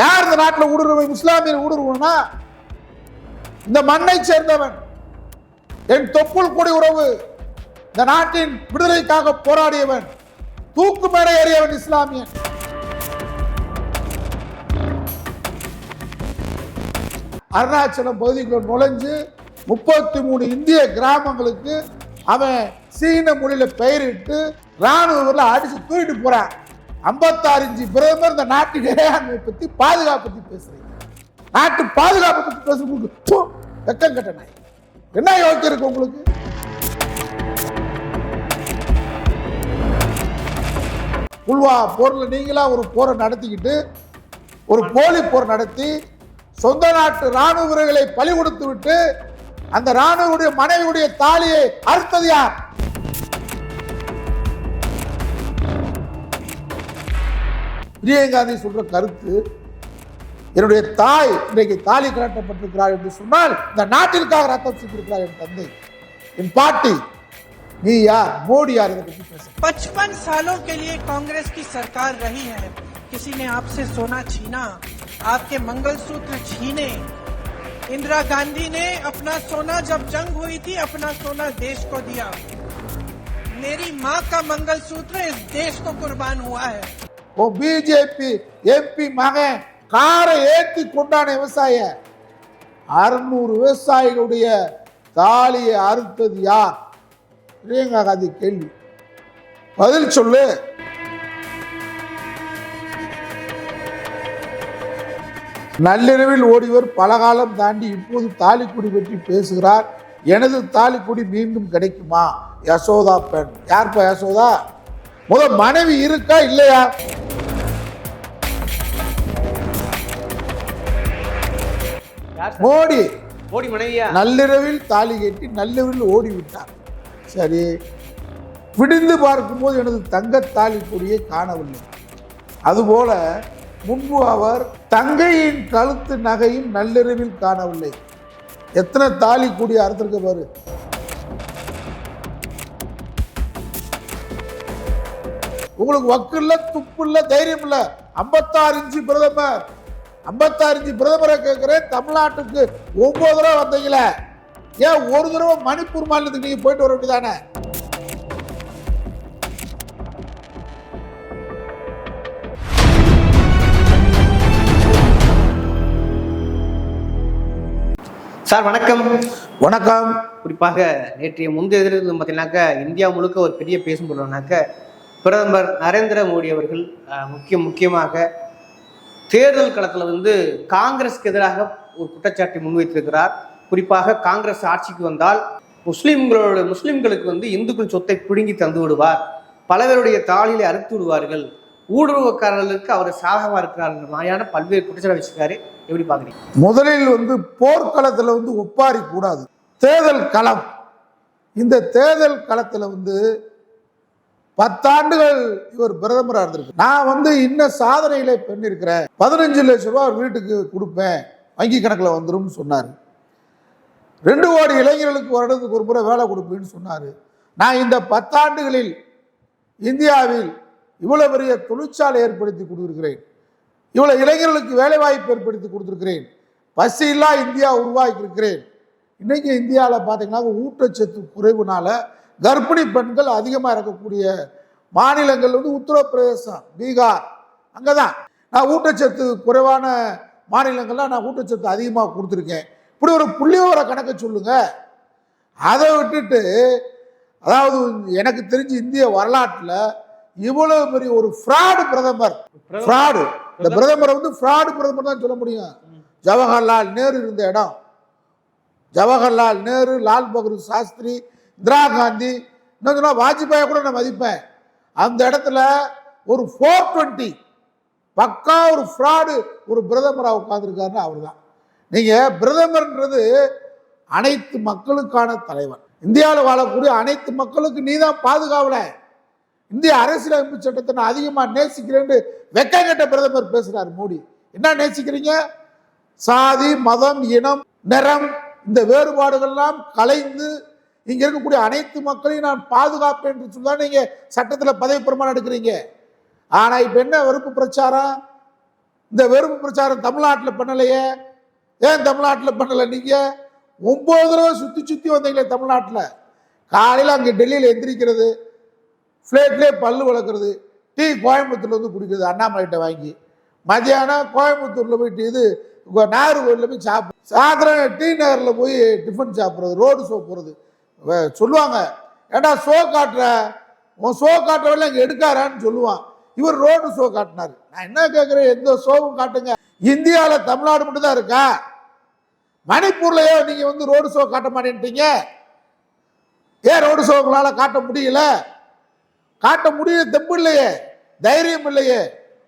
யார் இந்த நாட்டில் ஊடுருவ இஸ்லாமியர் ஊடுருவனா? இந்த மண்ணை சேர்ந்தவன் என் தொப்புள் கொடி உறவு இந்த நாட்டின் விடுதலைக்காக போராடியவன் தூக்கு மேடை ஏறியவன் இஸ்லாமியன். அருணாச்சலம் பகுதிக்குள்ள நுழைஞ்சு முப்பத்தி மூணு இந்திய கிராமங்களுக்கு அவன் சீன மொழியில பெயரிட்டு ராணுவ அடிச்சு தூக்கிட்டு போறான். ஐம்பத்தாறு இஞ்சி பிரதமர் இந்த நாட்டு இறையாண்மை பத்தி பாதுகாப்பு பத்தி பேசுறீங்க. நாட்டு பாதுகாப்பு பத்தி பேசுறதுக்கு வெக்கம் கட்ட நாய். என்ன யோக்கியம் இருக்கு உங்களுக்கு? உள்வா போர்ல நீங்களா ஒரு போரை நடத்திக்கிட்டு ஒரு போலி போர் நடத்தி சொந்த நாட்டு ராணுவ வீரர்களை பலி கொடுத்து விட்டு அந்த ராணுவடைய மனைவியுடைய தாலியை அறுத்தது யார்? பிரியங்காந்தி சொல்ற கருத்து என்னுடைய தாய் இன்றைக்கு தாலி கலட்டப்பட்டிருக்கிறார் என்று சொன்னால் இந்த நாட்டிற்காக ரத்தம் சிந்திருக்கிறார் என் தந்தை என் பாட்டி நீ யார் மோடி யார் இதை பற்றி பேச पचपन सालों के लिए कांग्रेस की सरकार रही है किसी ने आपसे सोना छीना आपके मंगलसूत्र छीने इंदिरा गांधी ने अपना सोना जब जंग हुई थी अपना सोना देश को दिया मेरी माँ का मंगलसूत्र इस देश को कुर्बान हुआ है ஓ பிஜேபி எம்பி மகன் காரை ஏற்றி கொண்டான விவசாய. அறுநூறு விவசாயிகளுடைய தாலியை அறுத்தது யார்? பிரியங்கா காந்தி கேள்வி. பதில் சொல்லு. நள்ளிரவில் ஓடிவர் பலகாலம் தாண்டி இப்போது தாலிக்குடி பற்றி பேசுகிறார். எனது தாலிக்குடி மீண்டும் கிடைக்குமா? யசோதா பெண். யார்ப்பா யசோதா? முத மனைவி இருக்கா இல்லையா? மோடி. மோடி மனைவியா? நள்ளிரவில் தாலி கட்டி நள்ளிரவில் ஓடி விட்டார் சரி. விடிந்து பார்க்கும்போது எனது தங்க தாலி கொடியை காணவில்லை. அதுபோல முன்பு அவர் தங்கையின் கழுத்து நகையும் நள்ளிரவில் காணவில்லை. எத்தனை தாலி கொடி அறுத்திருக்க பாரு. உங்களுக்கு வக்கு இல்ல துப்பு இல்ல தைரியம் இல்ல ஐம்பத்தாறு இன்ச்சு பிரதமர். ஐம்பத்தாறு பிரதமரை கேட்கிறேன். தமிழ்நாட்டுக்கு ஒன்பது தடவை வந்தீங்களே. ஏன் ஒரு தடவை மணிப்பூர் மாநிலத்துக்கு நீங்க போயிட்டு வர வேண்டியதானே சார் வணக்கம். வணக்கம். குறிப்பாக நேற்றைய முந்தைய தினத்தில் பார்த்தீங்கன்னாக்கா இந்தியா முழுக்க ஒரு பெரிய பேசும் பொருள்னாக்க பிரதமர் நரேந்திர மோடி அவர்கள் முக்கிய முக்கியமாக தேர்தல் களத்தில் வந்து காங்கிரஸ்க்கு எதிராக ஒரு குற்றச்சாட்டை முன்வைத்திருக்கிறார். குறிப்பாக காங்கிரஸ் ஆட்சிக்கு வந்தால் முஸ்லீம்களோட முஸ்லீம்களுக்கு வந்து இந்துக்கள் சொத்தை பிடுங்கி தந்து விடுவார். பலவருடைய தாளிலை அறுத்து விடுவார்கள். ஊடுருவக்காரர்களுக்கு அவர் சாதகமாக இருக்கிறாருன்ற மாதிரியான பல்வேறு குற்றச்சாட்டு வச்சிருக்காரு. எப்படி பார்க்குறீங்க? முதலில் வந்து போர்க்களத்தில் வந்து ஒப்பாரி கூடாது. தேர்தல் களம். இந்த தேர்தல் களத்தில் வந்து பத்தாண்டுகள் இவர் பிரதமராக இருந்திருக்கு நான் வந்து இன்ன சாதனைகளை பண்ணியிருக்கிறேன் பதினஞ்சு லட்ச ரூபா வீட்டுக்கு கொடுப்பேன். வங்கி கணக்கில் வந்துரும்னு சொன்னார். ரெண்டு கோடி இளைஞர்களுக்கு வருடத்துக்கு ஒரு முறை வேலை கொடுப்பேன்னு சொன்னார். நான் இந்த பத்தாண்டுகளில் இந்தியாவில் இவ்வளோ பெரிய தொழிற்சாலை ஏற்படுத்தி கொடுத்துருக்கிறேன். இவ்வளோ இளைஞர்களுக்கு வேலைவாய்ப்பு ஏற்படுத்தி ஏற்படுத்தி பசி பசியில்லா இந்தியா உருவாக்கியிருக்கிறேன். இன்றைக்கி இன்னைக்கு இந்தியாவில் பார்த்தீங்கன்னா ஊட்டச்சத்து குறைவுனால கர்ப்பிணி பெண்கள் அதிகமாக இருக்கக்கூடிய மாநிலங்கள் வந்து உத்தரப்பிரதேசம் பீகார் அங்கே தான் நான் ஊட்டச்சத்து குறைவான மாநிலங்கள்லாம் நான் ஊட்டச்சத்து அதிகமாக கொடுத்துருக்கேன். இப்படி ஒரு புள்ளியோர கணக்கை சொல்லுங்க. அதை விட்டுட்டு அதாவது எனக்கு தெரிஞ்சு இந்திய வரலாற்றில் இவ்வளவு பெரிய ஒரு ஃப்ராடு பிரதமர். ஃப்ராடு இந்த பிரதமரை. வந்து ஃப்ராடு பிரதமர் தான் சொல்ல முடியும். ஜவஹர்லால் நேரு இருந்த இடம். ஜவஹர்லால் நேரு லால் பகதூர் சாஸ்திரி இந்திரா காந்தி. இன்னும் சொன்னால் வாஜ்பாயை கூட நான் மதிப்பேன். அந்த இடத்துல ஒரு ஃபோர் டுவெண்ட்டி பக்கா ஒரு ஃப்ராடு ஒரு பிரதமராக உட்காந்துருக்காருன்னு அவர் தான் நீங்கள் பிரதமர்ன்றது அனைத்து மக்களுக்கான தலைவன் இந்தியாவில் வாழக்கூடிய அனைத்து மக்களுக்கு நீ தான் பாதுகாவல. இந்திய அரசியலமைப்பு சட்டத்தை நான் அதிகமாக நேசிக்கிறேன்னு வெக்கங்கட்ட பிரதமர் பேசுகிறார் மோடி. என்ன நேசிக்கிறீங்க? சாதி மதம் இனம் நிறம் இந்த வேறுபாடுகள்லாம் கலைந்து இங்கே இருக்கக்கூடிய அனைத்து மக்களையும் நான் பாதுகாப்பேன் என்று சொல்லி தான் நீங்கள் சட்டத்தில் பதவி பிரமாணம் எடுக்கிறீங்க. ஆனால் இப்போ என்ன வெறுப்பு பிரச்சாரம்? இந்த வெறுப்பு பிரச்சாரம் தமிழ்நாட்டில் பண்ணலையே? ஏன் தமிழ்நாட்டில் பண்ணலை நீங்கள் ஒம்பது தடவை சுற்றி சுற்றி வந்தீங்களே தமிழ்நாட்டில். காலையில் அங்கே டெல்லியில் எந்திரிக்கிறது ஃப்ளேட்லேயே பல்லு வளர்க்குறது டீ கோயம்புத்தூர்ல வந்து குடிக்கிறது அண்ணாமலைகிட்ட வாங்கி. மதியானம் கோயம்புத்தூரில் போயிட்டு இது நேரு நாகர்கோவிலில் போய் சாப்பிட்றது சாயந்தரம் டீ நகரில் போய் டிஃபன் சாப்பிட்றது ரோடு சோப்புறது சொல்லுவாங்க. ஏடா ஷோ காட்டுற? உன் ஷோ காட்டுறவெல்லாம் இங்கே எடுக்காரான்னு சொல்லுவான். இவர் ரோடு ஷோ காட்டினார். நான் என்ன கேட்குறேன் எந்த ஷோவும் காட்டுங்க. இந்தியாவில் தமிழ்நாடு மட்டும் தான் இருக்கா? மணிப்பூர்லையோ நீங்கள் வந்து ரோடு ஷோ காட்ட மாட்டேன்ட்டீங்க. ஏன் ரோடு ஷோ உங்களால் காட்ட முடியல? காட்ட முடியல தெம்பு இல்லையே. தைரியம் இல்லையே.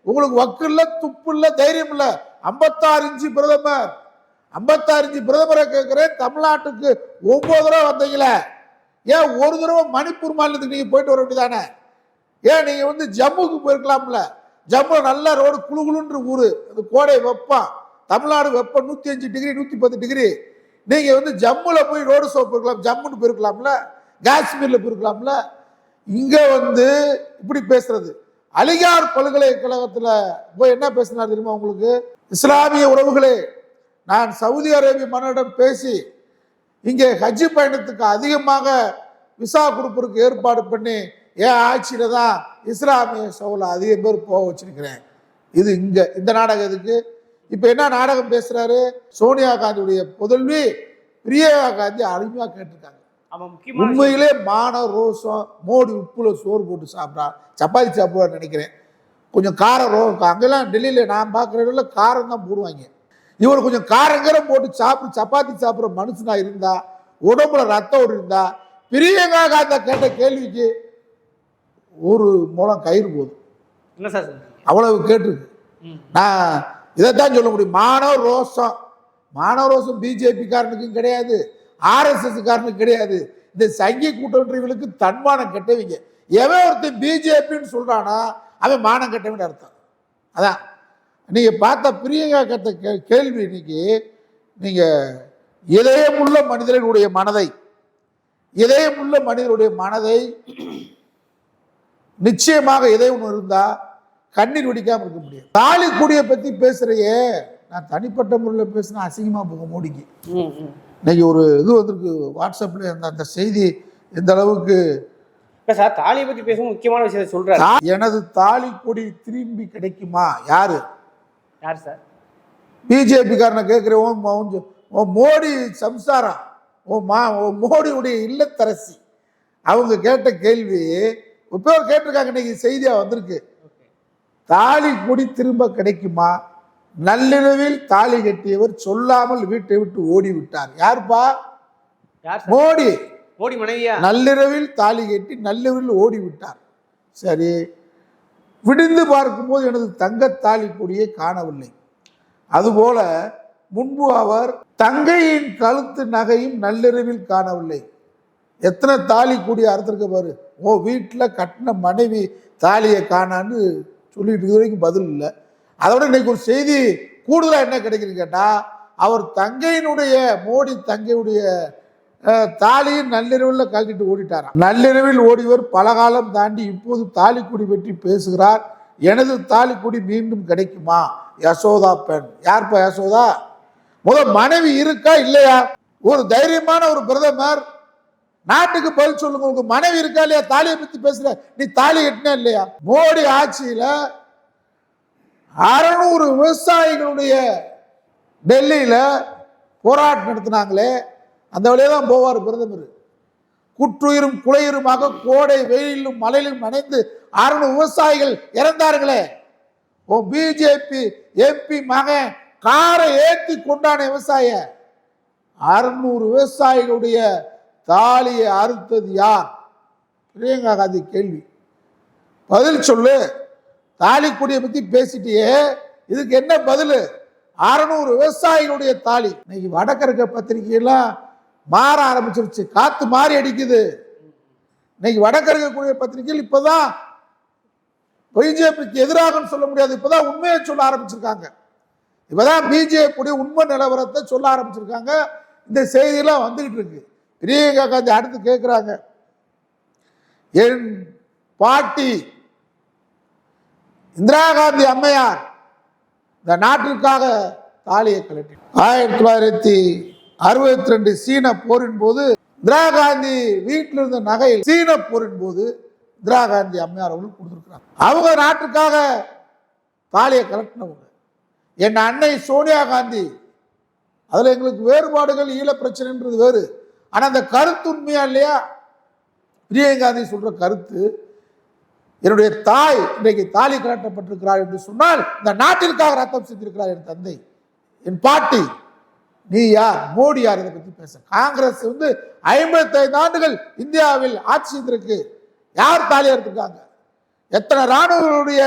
உங்களுக்கு வக்கு இல்லை துப்பு இல்லை தைரியம் இல்லை. ஐம்பத்தாறு இன்ச்சு பிரதமர். ஐம்பத்தாறு பிரதமரை கேட்குறேன் தமிழ்நாட்டுக்கு ஒன்பது தடவை வந்தீங்களே. ஏன் ஒரு தடவை மணிப்பூர் மாநிலத்துக்கு நீங்கள் போயிட்டு வர வேண்டியதானே? ஏன் நீங்கள் வந்து ஜம்முக்கு போயிருக்கலாம்ல? ஜம்மு நல்ல ரோடு குளு ஊர். அந்த கோடை வெப்பம். தமிழ்நாடு வெப்பம் நூற்றி அஞ்சு டிகிரி நூற்றி பத்து டிகிரி. நீங்கள் வந்து ஜம்முவில் போய் ரோடு ஷோ போயிருக்கலாம் ஜம்முன்னு போயிருக்கலாம்ல? காஷ்மீரில் போயிருக்கலாம்ல? இங்கே வந்து இப்படி பேசுறது. அலிகார் பல்கலைக்கழகத்தில் போய் என்ன பேசினார் தெரியுமா உங்களுக்கு? இஸ்லாமிய உறவுகளே நான் சவுதி அரேபிய மன்னரிடம் பேசி இங்கே ஹஜ்ஜி பயணத்துக்கு அதிகமாக விசா கொடுப்பதற்கு ஏற்பாடு பண்ணி என் ஆட்சியில தான் இஸ்லாமிய சவுல அதிகம் பேர் போக வச்சிருக்கிறேன். இது இங்க இந்த நாடகம் எதுக்கு? இப்ப என்ன நாடகம் பேசுறாரு? சோனியா காந்தியுடைய புதல்வி பிரியங்கா காந்தி அருமையா கேட்டிருக்காங்க. உண்மையிலே மான ரோசம் மோடி உப்புல சோறு போட்டு சாப்பிட்றா சப்பாத்தி சாப்பிடுவான்னு நினைக்கிறேன். கொஞ்சம் காரம் ரோ அங்கெல்லாம் டெல்லியில் நான் பார்க்குற காரம் தான் போடுவாங்க. இவர் கொஞ்சம் காரங்கரம் போட்டு சாப்பிட்டு சப்பாத்தி சாப்பிட்ற மனுஷனா இருந்தா உடம்புல ரத்தம் ஓடி இருந்தா பிரியங்கா காந்தா கேட்ட கேள்விக்கு ஒரு மூலம் கயிறு போதும். சார் அவ்வளவு கேட்டிருக்கு. நான் இதைத்தான் சொல்ல முடியும். மாணவ ரோசம் மாணவ ரோசம் பிஜேபி காரனுக்கும் கிடையாது ஆர்எஸ்எஸ் காரனுக்கு கிடையாது. இந்த சங்கி கூட்டணிகளுக்கு தன்மானம் கெட்டவங்க. எவன் ஒருத்தன் பிஜேபின்னு சொல்றானா அவன் மானம் கெட்டவன் அர்த்தம். அதான். நீங்க பார்த்த பிரியங்கா கேட்ட கே- கேள்வி இன்னைக்கு நீங்க இதயமுள்ள மனிதர்களுடைய மனதை இதயமுள்ள மனிதனுடைய மனதை நிச்சயமாக இதயம் இருந்தா கண்ணீர் வடிக்காம இருக்க முடியும் தாலி குடியை பத்தி பேசுறையே நான் தனிப்பட்ட முறையில் பேசினா அசிங்கமா போக மோடிக்கு. இன்னைக்கு ஒரு இது வந்திருக்கு வாட்ஸ்அப்ல அந்த அந்த செய்தி எந்த அளவுக்கு சார் தாலியை பத்தி பேசும் முக்கியமான விஷயத்தை தா- எனது தாலி கொடி திரும்பி கிடைக்குமா? யாரு? யார் சார்? பிஜேபி காரனை கேட்கிறேன் உன் ம- உன் ஜ- உன் மோடி சம்சாரம் உன் மா உன் மோடியுடைய இல்லத்தரசி. அவங்க கேட்ட கேள்வி இப்போ கேட்டிருக்காங்க இன்னைக்கு செய்தியா வந்திருக்கு. தாலி கொடி திரும்ப கிடைக்குமா? நள்ளிரவில் தாலி கட்டியவர் சொல்லாமல் வீட்டை விட்டு ஓடி விட்டார் யாருப்பா? யார் சார்? மோடி. மோடி மனைவியா? நள்ளிரவில் தாலி கட்டி நள்ளிரவில் ஓடி விட்டார் சரி விடிந்து பார்க்கும்போது எனது தங்க கொடியை காணவில்லை. அதுபோல முன்பு அவர் தங்கையின் கழுத்து நகையும் நள்ளிரவில் காணவில்லை. எத்தனை தாலி கூடிய அறுத்திருக்க பாரு. ஓ வீட்டில் கட்டின மனைவி தாலியை காணான்னு சொல்லிட்டு இது வரைக்கும் பதில் இல்லை. அதோட இன்னைக்கு ஒரு செய்தி கூடுதலாக என்ன கிடைக்குதுன்னு கேட்டால் அவர் தங்கையினுடைய மோடி தங்கையுடைய அஹ், தாலியை நள்ளிரவில் கழட்டிட்டு ஓடிட்டாராம். நள்ளிரவில் ஓடியவர் பலகாலம் தாண்டி இப்போது தாலிக்குடி பற்றி பேசுகிறார். எனது தாலிக்குடி மீண்டும் கிடைக்குமா? யசோதா பெண். யார்ப்பா யசோதா? முத மனைவி இருக்கா இல்லையா? ஒரு தைரியமான ஒரு பிரதமர். நாட்டுக்கு பதில் சொல்லுங்க உங்களுக்கு மனைவி இருக்கா இல்லையா? தாலியை பத்தி பேசுற. நீ தாலி கட்டினா இல்லையா? மோடி ஆட்சியில அறநூறு விவசாயிகளுடைய டெல்லியில போராட்டம் நடத்தினாங்களே. அந்த வழியே தான் போவார் பிரதமர். குற்றுயிரும் குளையுருமாக கோடை வெயிலும் மலையிலும் நனைந்து அறுநூறு விவசாயிகள் இறந்தார்களே. ஓ பிஜேபி எம்பி மகன் காரை ஏற்றி கொண்டான விவசாய. அறுநூறு விவசாயிகளுடைய தாலியை அறுத்தது யார்? பிரியங்கா காந்தி கேள்வி. பதில் சொல்லு. தாலி கொடியை பற்றி பேசிட்டியே. இதுக்கு என்ன பதில்? அறுநூறு விவசாயிகளுடைய தாலி. இன்னைக்கு வடக்கருக்க பத்திரிகையெல்லாம் மாற ஆரம்பிச்சிருச்சு. காத்து மாறி அடிக்குது. இன்னைக்கு வடக்கருக்கக்கூடிய பத்திரிகைகள் இப்பதான் பிஜேபிக்கு எதிராகன்னு சொல்ல முடியாது. இப்பதான் உண்மையை சொல்ல ஆரம்பிச்சிருக்காங்க. இப்பதான் பிஜேபி உண்மை நிலவரத்தை சொல்ல ஆரம்பிச்சிருக்காங்க. இந்த செய்தியெல்லாம் வந்துகிட்டு இருக்கு. பிரியங்கா காந்தி அடுத்து கேட்குறாங்க என் பாட்டி இந்திரா காந்தி அம்மையார் இந்த நாட்டிற்காக தாலியை கழட்டி ஆயிரத்தி தொள்ளாயிரத்தி அறுபத்தி ரெண்டு சீன போரின் போது இந்திரா காந்தி வீட்டில் இருந்த நகையில் சீன போரின் போது இந்திரா காந்தி அம்மையார் அவர்கள் கொடுத்துருக்குறாங்க அவங்க நாட்டுக்காக தாலியை கலட்டினவங்க என் அன்னை சோனியா காந்தி அதில் எங்களுக்கு வேறுபாடுகள் ஈழ பிரச்சனைன்றது வேறு. ஆனால் அந்த கருத்து உண்மையா இல்லையா? பிரியங்கா காந்தி சொல்ற கருத்து என்னுடைய தாய் இன்றைக்கு தாலி கலட்டப்பட்டிருக்கிறார் என்று சொன்னால் இந்த நாட்டிற்காக ரத்தம் சிந்திருக்கிறார் என் தந்தை என் பாட்டி. நீ யார்? மோடி யார்? இதை பற்றி பேச. காங்கிரஸ் வந்து ஐம்பத்தைந்து ஆண்டுகள் இந்தியாவில் ஆட்சி செய்திருக்கு. யார் தாலி எடுத்திருக்காங்க? எத்தனை ராணுவர்களுடைய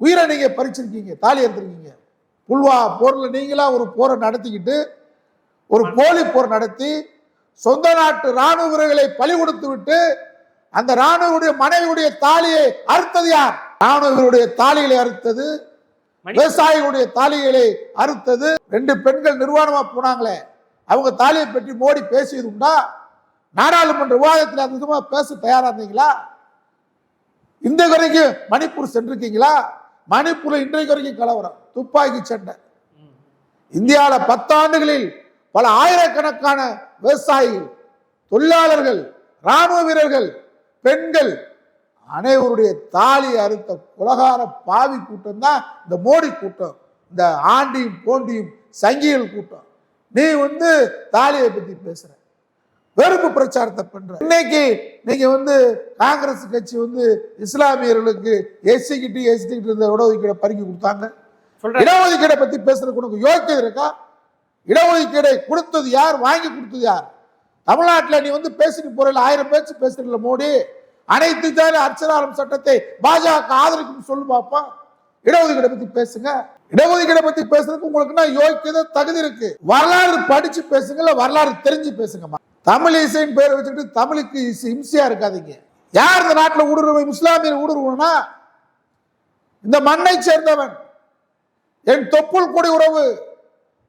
உயிரை நீங்கள் பறிச்சிருக்கீங்க? தாலி எடுத்திருக்கீங்க. புல்வா போரில் நீங்களா ஒரு போரை நடத்திக்கிட்டு ஒரு போலி போர் நடத்தி சொந்த நாட்டு இராணுவ வீரர்களை பலி கொடுத்து விட்டு அந்த ராணுவனுடைய மனைவியுடைய தாலியை அறுத்தது யார்? ராணுவர்களுடைய தாலிகளை அறுத்தது விவசாயிகளுடைய தாலிகளை அறுத்தது. ரெண்டு பெண்கள் நிர்வாணமா போனாங்களே. அவங்க தாலியை பற்றி மோடி பேசியது உண்டா? நாடாளுமன்ற விவாதத்தில் அந்த விதமா பேச தயாரா இருந்தீங்களா? இந்த வரைக்கும் மணிப்பூர் சென்றிருக்கீங்களா? மணிப்பூர்ல இன்றைக்கு வரைக்கும் கலவரம். துப்பாக்கி சண்டை. இந்தியாவில் பத்தாண்டுகளில் பல ஆயிரக்கணக்கான விவசாயிகள் தொழிலாளர்கள் ராணுவ வீரர்கள் பெண்கள் அனைவருடைய தாலி அறுத்த குலகார பாவி கூட்டம் தான் இந்த மோடி கூட்டம். இந்த ஆண்டியும் போண்டியும் சங்கிகள் கூட்டம். நீ வந்து தாலியை பத்தி பேசுற. வெறுப்பு பிரச்சாரத்தை பண்ற. இன்னைக்கு நீங்க வந்து காங்கிரஸ் கட்சி வந்து இஸ்லாமியர்களுக்கு எஸ்சிக்கிட்டு எஸ்டிக்கிட்டு இருந்த இடஒதுக்கீடை பறிக்கி கொடுத்தாங்க. இடஒதுக்கீடை பத்தி பேசுறதுக்கு உனக்கு யோக்கியம் இருக்கா? இடஒதுக்கீடை கொடுத்தது யார்? வாங்கி கொடுத்தது யார்? தமிழ்நாட்டில் நீ வந்து பேசிட்டு போறல ஆயிரம் பேச்சு பேசுறல மோடி. அனைத்து ஜாதி அர்ச்சனாரம் சட்டத்தை பாஜக ஆதரிக்கும் சொல்லு பாப்பா. இடஒதுக்கீடு பத்தி பேசுங்க. இடஒதுக்கீடு பத்தி பேசுறதுக்கு உங்களுக்கு யோக்கியதை தகுதி இருக்கு? வரலாறு படிச்சு பேசுங்க இல்ல வரலாறு தெரிஞ்சு பேசுங்கம்மா தமிழ் இசைன்னு பேரை வச்சுக்கிட்டு தமிழுக்கு இசை இம்சையா இருக்காதீங்க. யார் இந்த நாட்டில் ஊடுருவை முஸ்லாமியர் ஊடுருவனா இந்த மண்ணை சேர்ந்தவன் என் தொப்புள் கொடி உறவு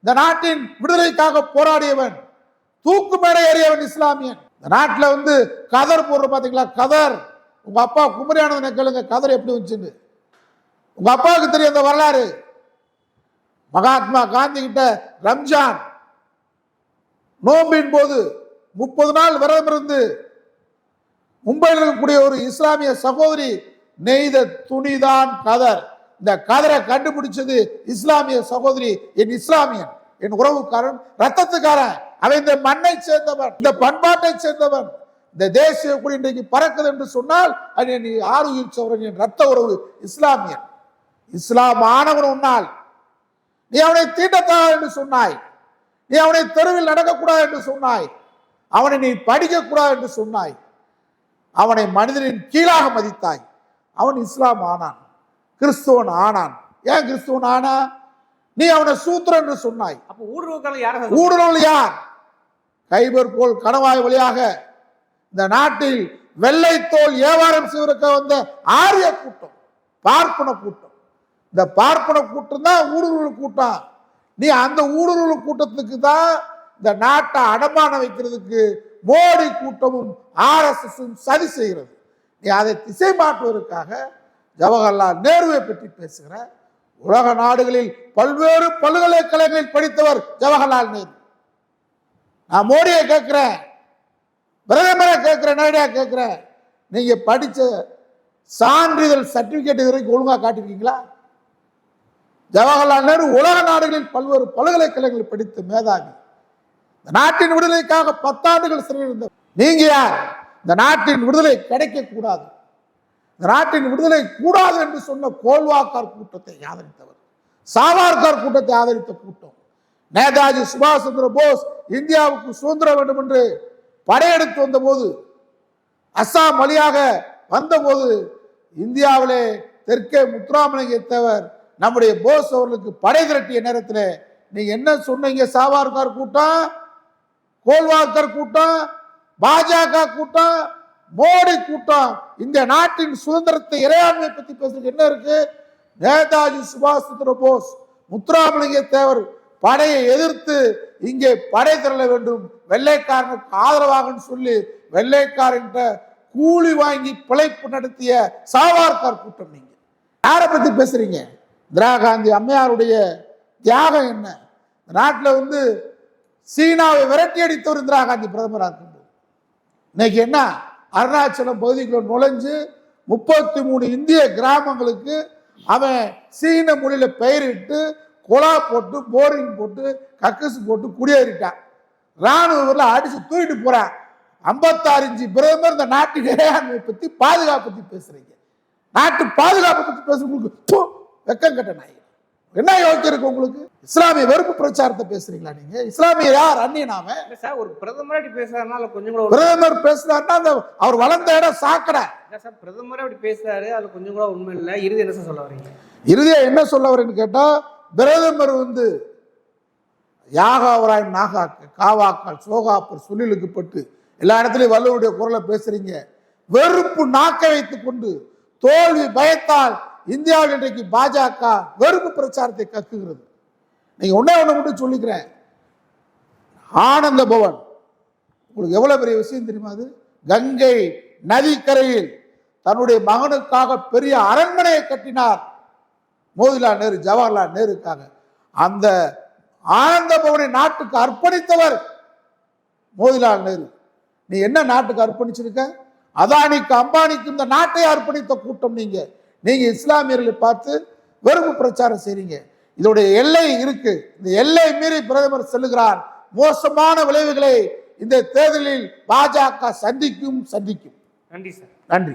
இந்த நாட்டின் விடுதலைக்காக போராடியவன் தூக்கு மேடை ஏறியவன் இஸ்லாமியன். நாட்டில் வந்து கதர் போடுற பார்த்தீங்களா கதர். உங்கள் அப்பா குமரியானவனை கேளுங்க கதர் எப்படி வந்துச்சுன்னு. உங்கள் அப்பாவுக்கு தெரியும் அந்த வரலாறு. மகாத்மா காந்தி கிட்ட ரம்ஜான். நோம்பின் போது முப்பது நாள் விரதம் இருந்து மும்பையில் இருக்கக்கூடிய ஒரு இஸ்லாமிய சகோதரி நெய்த துணிதான் கதர். இந்த கதரை கண்டுபிடிச்சது இஸ்லாமிய சகோதரி என் இஸ்லாமியன் என் உறவுக்காரன் ரத்தத்துக்காரன். அவன் இந்த மண்ணை சேர்ந்தவன் இந்த பண்பாட்டை சேர்ந்தவன். இந்த தேசிய கொடி இன்றைக்கு பறக்குது என்று சொன்னால் அது என் ஆறுயிர் சோரன் என் ரத்த உறவு இஸ்லாமியன். இஸ்லாம் ஆனவன் உன்னால். நீ அவனை தீண்டத்தா என்று சொன்னாய். நீ அவனை தெருவில் நடக்கக்கூடாது என்று சொன்னாய். அவனை நீ படிக்கக்கூடாது என்று சொன்னாய். அவனை மனிதனின் கீழாக மதித்தாய். அவன் இஸ்லாம் ஆனான் கிறிஸ்துவன் ஆனான். ஏன் கிறிஸ்துவன் ஆனா? நீ அவனை சூத்திரன் என்று சொன்னாய். அப்ப ஊடுருவக்கால யார? ஊடுருவல் யார்? கைபர் போல் கணவாய் வழியாக இந்த நாட்டில் வெள்ளைத்தோல் வியாபாரம் வந்த ஆரிய கூட்டம் பார்ப்பன கூட்டம். இந்த பார்ப்பன கூட்டம் தான் ஊடுருவல் கூட்டம். நீ அந்த ஊடுருவல் கூட்டத்துக்கு தான் இந்த நாட்டை அடமானம் வைக்கிறதுக்கு மோடி கூட்டமும் ஆர்எஸ்எஸும் சதி செய்கிறது. நீ அதை திசை மாற்றுவதற்காக ஜவஹர்லால் நேருவை பற்றி பேசுகிற உலக நாடுகளில் பல்வேறு பல்கலைக்கழகங்களில் படித்தவர் ஜவஹர்லால் நேரு. நான் மோடியை கேட்குறேன். பிரதமரை கேட்கிறேன் நேரடியாக கேட்குறேன். நீங்க படிச்ச சான்றிதழ் சர்டிபிகேட் இது வரைக்கும் ஒழுங்கா காட்டிருக்கீங்களா ஜவஹர்லால் நேரு உலக நாடுகளில் பல்வேறு பல்கலைக்கழகங்களில் படித்த மேதாவி. இந்த நாட்டின் விடுதலைக்காக பத்தாண்டுகள் சிறையிருந்த நீங்க யார்? இந்த நாட்டின் விடுதலை கிடைக்க கூடாது இந்த நாட்டின் விடுதலை கூடாது என்று சொன்ன கோல்வாக்கார் கூட்டத்தை ஆதரித்தவர். சாவார்கார் கூட்டத்தை ஆதரித்த கூட்டம். நேதாஜி சுபாஷ் சந்திர போஸ் இந்தியாவுக்கு சுதந்திரம் வேண்டும் என்று படையெடுத்து வந்தபோது அஸ்ஸாம் வழியாக வந்தபோது இந்தியாவிலே தெற்கே முத்துராமலிங்க தேவர் நம்முடைய போஸ் அவர்களுக்கு படை திரட்டிய நேரத்தில் நீங்க என்ன சொன்னீங்க? சாவார்கார் கூட்டம் கோல்வார்கர் கூட்டம் பாஜக கூட்டம் மோடி கூட்டம் இந்த நாட்டின் சுதந்திரத்தை இறையாண்மை பத்தி பேசுறதுக்கு என்ன இருக்கு? நேதாஜி சுபாஷ் சந்திர போஸ் முத்துராமலிங்க தேவர் படையை எதிர்த்து இங்கே படை திரள வேண்டும். வெள்ளைக்காரனுக்கு ஆதரவாகன்னு சொல்லி வெள்ளைக்காரன்ட்ட கூலி வாங்கி பிழைப்பு நடத்திய சாவார்கார் கூட்டம் நீங்க. யாரை பத்தி பேசுறீங்க? இந்திரா காந்தி அம்மையாருடைய தியாகம் என்ன? நாட்டில் வந்து சீனாவை விரட்டி அடித்தவர் இந்திரா காந்தி பிரதமராக இருக்கும்போது இன்னைக்கு என்ன? அருணாச்சலம் பகுதிக்குள்ள நுழைஞ்சு முப்பத்தி மூணு இந்திய கிராமங்களுக்கு அவன் சீன மொழியில பெயரிட்டு குழா போட்டு போரிங் போட்டு கக்கசு போட்டு குடியேறிட்டான் ராணுவ அடிச்சு தூக்கிட்டு போறான் ஐம்பத்தாறு இன்ச்சு பிரதமர் இந்த நாட்டு இறையாண்மை பத்தி பாதுகாப்பு பத்தி பேசுறீங்க. நாட்டு பாதுகாப்பு பத்தி பேசுறவங்களுக்கு வெக்கம் கட்ட நாய். என்ன யோக்கியம் இருக்கு உங்களுக்கு? இஸ்லாமிய வெறுப்பு பிரச்சாரத்தை பேசுறீங்களா நீங்க? இஸ்லாமிய யார் இல்ல சார் ஒரு பிரதமர் அப்படி பேசுறதுனால கொஞ்சம் கூட பிரதமர் பேசுறாருன்னா அந்த அவர் வளர்ந்த இடம் சாக்கடை. சார் பிரதமரே அப்படி பேசுறாரு அதுல கொஞ்சம் கூட உண்மை இல்லை. இறுதி என்ன சொல்ல வரீங்க? இறுதியா என்ன சொல்ல வரேன்னு கேட்டா பிரதமர் வந்து யாகாவராய் நாகாக்கு காவாக்கால் சோகாப்பர் சொல்லிலுக்கு பட்டு எல்லா இடத்துலையும் வள்ளுவருடைய குரலை பேசுறீங்க. வெறுப்பு நாக்க வைத்துக் கொண்டு தோல்வி பயத்தால் இந்தியாவில் இன்றைக்கு பாஜக வெறுப்பு பிரச்சாரத்தை கக்குகிறது நீங்க ஒன்னே ஒண்ணு மட்டும் சொல்லிக்கிறேன். ஆனந்த பவன் உங்களுக்கு எவ்வளவு பெரிய விஷயம் தெரியுமா அது? கங்கை நதிக்கரையில் தன்னுடைய மகனுக்காக பெரிய அரண்மனையை கட்டினார். மோதிலால் நேரு ஜவஹர்லால் நேருக்காக. அந்த ஆனந்த பவனை நாட்டுக்கு அர்ப்பணித்தவர் மோதிலால் நேரு. நீ என்ன நாட்டுக்கு அர்ப்பணிச்சிருக்க? அதானிக்கு அம்பானிக்கு இந்த நாட்டை அர்ப்பணித்த கூட்டம் நீங்க. நீங்க இஸ்லாமியர்களை பார்த்து வெறுப்பு பிரச்சாரம் செய்றீங்க. இதோடைய எல்லை இருக்கு. இந்த எல்லை மீறி பிரதமர் செல்லுகிறார். மோசமான விளைவுகளை இந்த தேர்தலில் பாஜக சந்திக்கும் சந்திக்கும். நன்றி சார். நன்றி.